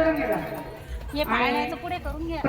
करून घे हे पाळण्याचं पुढे करून घ्या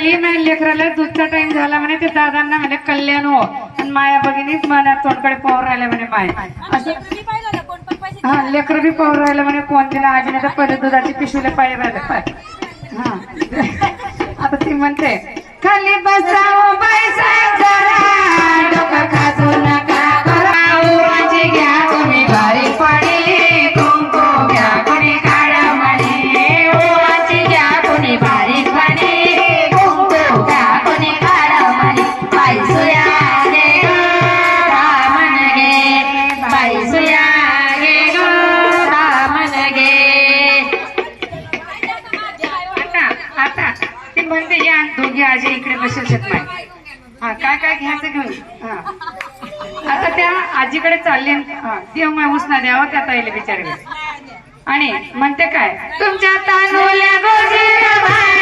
ये म्हणे लेकराला दूधचा टाइम झाला म्हणे ते दादांना म्हणे कल्याण हो. आणि माया भगिनीच मना तोंडकडे पाहून राहिले म्हणे माय. हा लेकर बी पाहून राहिलं म्हणे कोण दिला? आजीने तर पहिले दुधाची पिशवीला पाय राहिले पाय हा. आता ती म्हणते खाली बसा दुर्घे आजी इकडे बसेल शेतमाय हा काय काय घ्यायचं घेऊन? हा. आता त्या आजीकडे चालले हा देव मग उसना द्यावं त्या ताईला बिचारे आणि म्हणते काय तुमच्या तांदूल्या गोजी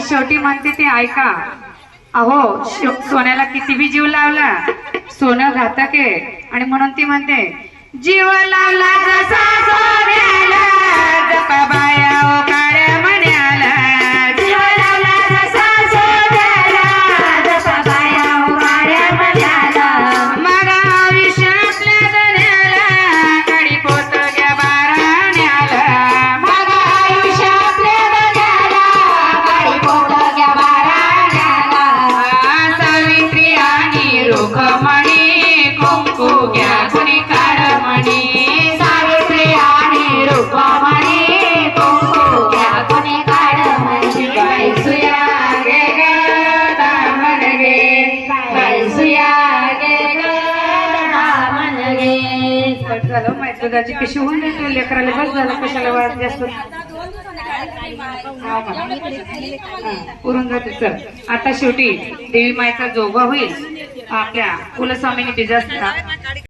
मी शेवटी म्हणते ते ऐका अहो शो- सोन्याला किती बी जीव लावला? सोनं घातक आहे. आणि म्हणून ती म्हणते जीव लावला जसा सोन्याला झालं माहिती कशी होऊन लेकराला बस झालं कशाला वाद जास्त पुरून जाते. चल. आता शेवटी देवी मायचा जोगा होईल. आपल्या कुलस्वामीने बिजासला